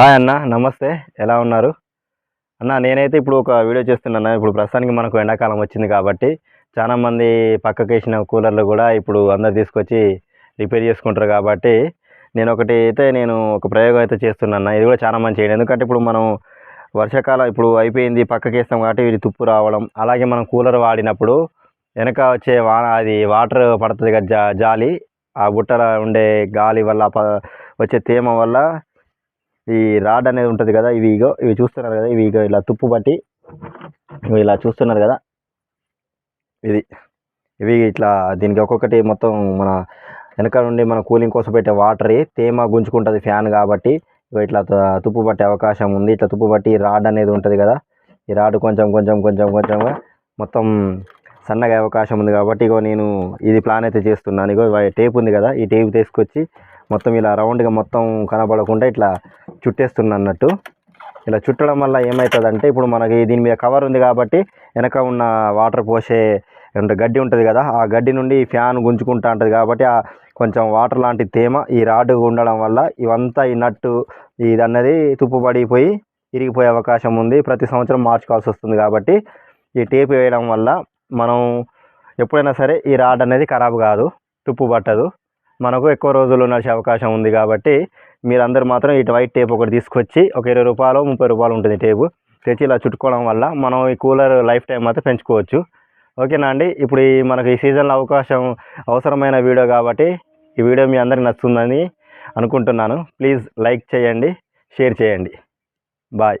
Hi అన్న నమస్తే. ఎలా ఉన్నారు? అన్న నేనైతే ఇప్పుడు ఒక వీడియో చేస్తున్నాను. ఇప్పుడు ప్రస్తుతానికి మనకు ఎండాకాలం వచ్చింది కాబట్టి చాలామంది పక్కకి వేసిన కూలర్లు కూడా ఇప్పుడు అందరు తీసుకొచ్చి రిపేర్ చేసుకుంటారు కాబట్టి నేను ఒకటి అయితే నేను ఒక ప్రయోగం అయితే చేస్తున్నాను ఇది కూడా చాలా మంచి ఎందుకంటే ఇప్పుడు మనం వర్షాకాలం ఇప్పుడు అయిపోయింది పక్కకి వేస్తాం కాబట్టి ఇది తుప్పు రావడం అలాగే మనం కూలర్ వాడినప్పుడు వెనక వచ్చే వా అది వాటర్ పడుతుంది కదా జా జాలి ఆ బుట్టలో ఉండే గాలి వల్ల వచ్చే తేమ వల్ల ఈ రాడ్ అనేది ఉంటుంది కదా ఇవి ఇగో ఇవి చూస్తున్నారు కదా ఇవి ఇగో ఇలా తుప్పు పట్టి ఇలా చూస్తున్నారు కదా. ఇది ఇవి ఇట్లా దీనికి ఒక్కొక్కటి మొత్తం మన వెనక నుండి మన కూలింగ్ కోసం పెట్టే వాటర్ తేమ గుంజుకుంటుంది ఫ్యాన్ కాబట్టి ఇగో ఇట్లా తుప్పు పట్టే అవకాశం ఉంది. ఇట్లా తుప్పు పట్టి రాడ్ అనేది ఉంటుంది కదా ఈ రాడ్ కొంచెం కొంచెం కొంచెం కొంచెంగా మొత్తం సన్నగా అవకాశం ఉంది కాబట్టి ఇగో నేను ఇది ప్లాన్ అయితే చేస్తున్నాను. ఇగో టేప్ ఉంది కదా ఈ టేప్ తీసుకొచ్చి మొత్తం ఇలా రౌండ్గా మొత్తం కనబడకుండా ఇట్లా చుట్టేస్తున్నా అన్నట్టు. ఇలా చుట్టడం వల్ల ఏమవుతుందంటే ఇప్పుడు మనకి దీని మీద కవర్ ఉంది కాబట్టి వెనక ఉన్న వాటర్ పోసే గడ్డి ఉంటుంది కదా ఆ గడ్డి నుండి ఫ్యాన్ గుంజుకుంటా ఉంటుంది కాబట్టి ఆ కొంచెం వాటర్ లాంటి తేమ ఈ రాడ్ ఉండడం వల్ల ఇవంతా ఈ నట్టు ఇది అన్నది తుప్పుపడిపోయి ఇరిగిపోయే అవకాశం ఉంది. ప్రతి సంవత్సరం మార్చుకోవాల్సి వస్తుంది కాబట్టి ఈ టేప్ వేయడం వల్ల మనం ఎప్పుడైనా సరే ఈ రాడ్ అనేది ఖరాబ్ కాదు తుప్పు పట్టదు. మనకు ఎక్కువ రోజులు నడిచే అవకాశం ఉంది కాబట్టి మీరందరూ మాత్రం ఇటు వైట్ టేప్ ఒకటి తీసుకొచ్చి ఒక ఇరవై రూపాయలు ముప్పై రూపాయలు ఉంటుంది టేపు. తెచ్చి ఇలా చుట్టుకోవడం వల్ల మనం ఈ కూలర్ లైఫ్ టైం మాత్రం పెంచుకోవచ్చు. ఓకేనా అండి? ఇప్పుడు ఈ మనకు ఈ సీజన్లో అవకాశం అవసరమైన వీడియో కాబట్టి ఈ వీడియో మీ అందరికి నచ్చుతుందని అనుకుంటున్నాను. ప్లీజ్ లైక్ చేయండి షేర్ చేయండి. బాయ్.